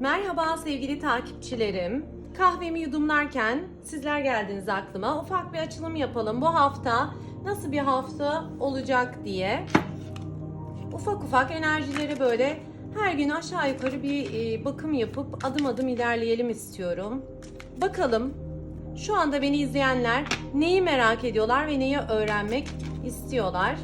Merhaba sevgili takipçilerim. Kahvemi yudumlarken sizler geldiniz aklıma. Ufak bir açılım yapalım. Bu hafta nasıl bir hafta olacak diye. Ufak ufak enerjileri böyle her gün aşağı yukarı bir e, bakım yapıp adım adım ilerleyelim istiyorum. Bakalım şu anda beni izleyenler neyi merak ediyorlar ve neyi öğrenmek istiyorlar.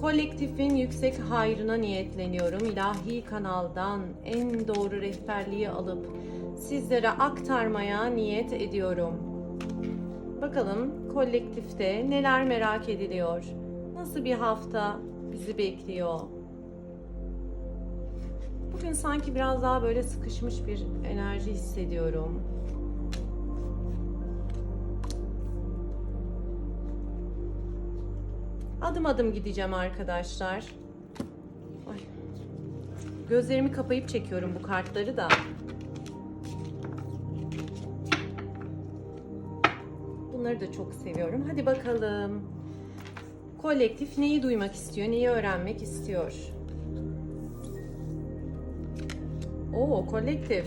Kolektifin yüksek hayrına niyetleniyorum. İlahi kanaldan en doğru rehberliği alıp sizlere aktarmaya niyet ediyorum. Bakalım kolektifte neler merak ediliyor? Nasıl bir hafta bizi bekliyor? Bugün sanki biraz daha böyle sıkışmış bir enerji hissediyorum. Adım adım gideceğim arkadaşlar. Ay. Gözlerimi kapayıp çekiyorum bu kartları da. Bunları da çok seviyorum. Hadi bakalım. Kolektif neyi duymak istiyor, neyi öğrenmek istiyor? Oo, kolektif.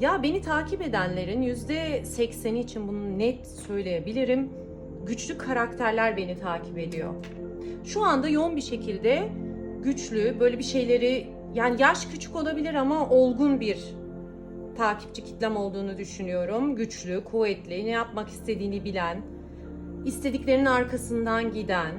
Ya beni takip edenlerin yüzde sekseni için bunu net söyleyebilirim. Güçlü karakterler beni takip ediyor. Şu anda yoğun bir şekilde güçlü, böyle bir şeyleri yani yaş küçük olabilir ama olgun bir takipçi kitlem olduğunu düşünüyorum. Güçlü, kuvvetli, ne yapmak istediğini bilen, istediklerinin arkasından giden.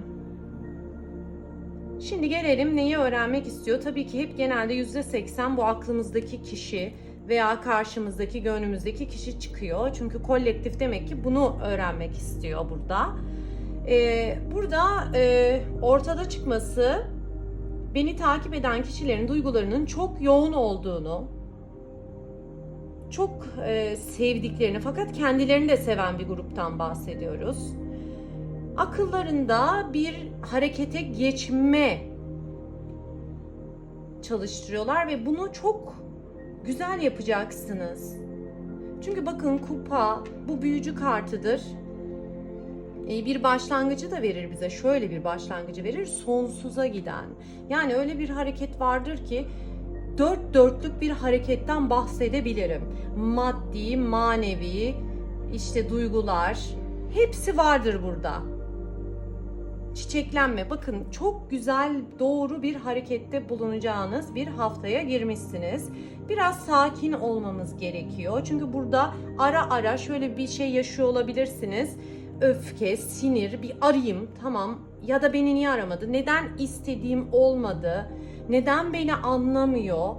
Şimdi gelelim neyi öğrenmek istiyor? Tabii ki hep genelde %80 bu aklımızdaki kişi veya karşımızdaki, gönlümüzdeki kişi çıkıyor. Çünkü kolektif demek ki bunu öğrenmek istiyor burada. Ee, burada e, ortada çıkması beni takip eden kişilerin duygularının çok yoğun olduğunu, çok e, sevdiklerini fakat kendilerini de seven bir gruptan bahsediyoruz. Akıllarında bir harekete geçme çalıştırıyorlar ve bunu çok güzel yapacaksınız. Çünkü bakın kupa bu büyücü kartıdır. E, bir başlangıcı da verir bize. Şöyle bir başlangıcı verir. Sonsuza giden. Yani öyle bir hareket vardır ki dört dörtlük bir hareketten bahsedebilirim. Maddi, manevi, işte duygular hepsi vardır burada. Çiçeklenme. Bakın çok güzel doğru bir harekette bulunacağınız bir haftaya girmişsiniz. Biraz sakin olmamız gerekiyor. Çünkü burada ara ara şöyle bir şey yaşıyor olabilirsiniz. Öfke, sinir, bir arayayım tamam ya da beni niye aramadı? Neden istediğim olmadı? Neden beni anlamıyor?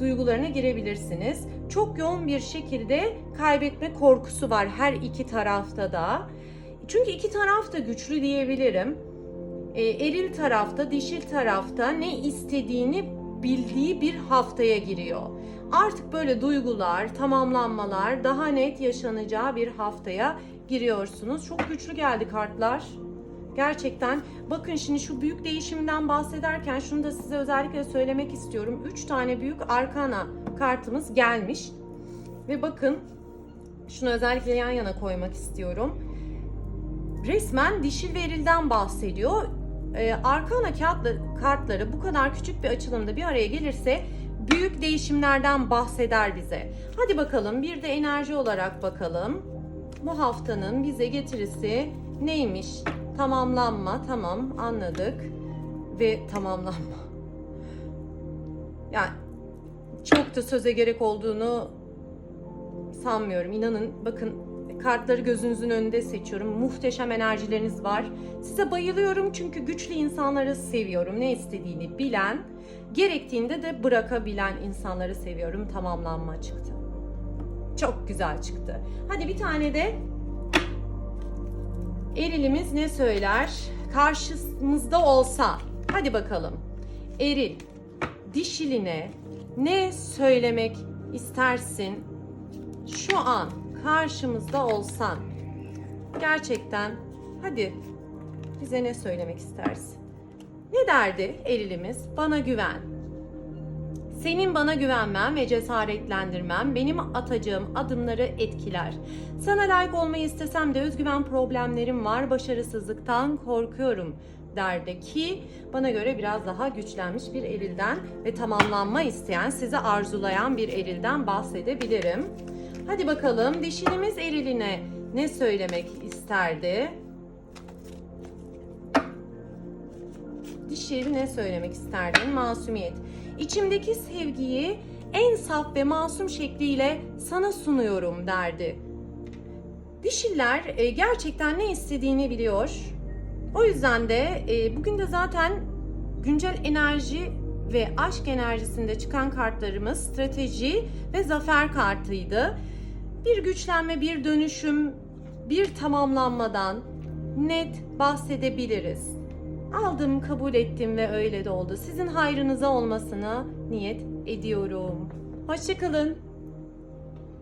Duygularına girebilirsiniz. Çok yoğun bir şekilde kaybetme korkusu var her iki tarafta da. Çünkü iki taraf da güçlü diyebilirim. E, eril tarafta, dişil tarafta ne istediğini bildiği bir haftaya giriyor. Artık böyle duygular, tamamlanmalar daha net yaşanacağı bir haftaya giriyorsunuz. Çok güçlü geldi kartlar. Gerçekten bakın şimdi şu büyük değişimden bahsederken şunu da size özellikle söylemek istiyorum. 3 tane büyük arkana kartımız gelmiş. Ve bakın şunu özellikle yan yana koymak istiyorum. Resmen dişil ve erilden bahsediyor. Ee, arkana kağıtları, kartları bu kadar küçük bir açılımda bir araya gelirse büyük değişimlerden bahseder bize. Hadi bakalım bir de enerji olarak bakalım. Bu haftanın bize getirisi neymiş? Tamamlanma, tamam anladık. Ve tamamlanma. Yani çok da söze gerek olduğunu sanmıyorum. İnanın bakın kartları gözünüzün önünde seçiyorum. Muhteşem enerjileriniz var. Size bayılıyorum çünkü güçlü insanları seviyorum. Ne istediğini bilen, gerektiğinde de bırakabilen insanları seviyorum. Tamamlanma çıktı. Çok güzel çıktı. Hadi bir tane de erilimiz ne söyler? Karşımızda olsa. Hadi bakalım. Eril, dişiline ne söylemek istersin? Şu an karşımızda olsan. Gerçekten hadi bize ne söylemek istersin? Ne derdi erilimiz? Bana güven. Senin bana güvenmen ve cesaretlendirmen benim atacağım adımları etkiler. Sana layık olmayı istesem de özgüven problemlerim var, başarısızlıktan korkuyorum. derdi ki bana göre biraz daha güçlenmiş bir erilden ve tamamlanma isteyen, sizi arzulayan bir erilden bahsedebilirim. Hadi bakalım dişilimiz eriline ne söylemek isterdi? Dişil ne söylemek isterdin? Masumiyet. İçimdeki sevgiyi en saf ve masum şekliyle sana sunuyorum derdi. Dişiller e, gerçekten ne istediğini biliyor. O yüzden de e, bugün de zaten güncel enerji ve aşk enerjisinde çıkan kartlarımız strateji ve zafer kartıydı. Bir güçlenme, bir dönüşüm, bir tamamlanmadan net bahsedebiliriz. Aldım, kabul ettim ve öyle de oldu. Sizin hayrınıza olmasını niyet ediyorum. Hoşçakalın.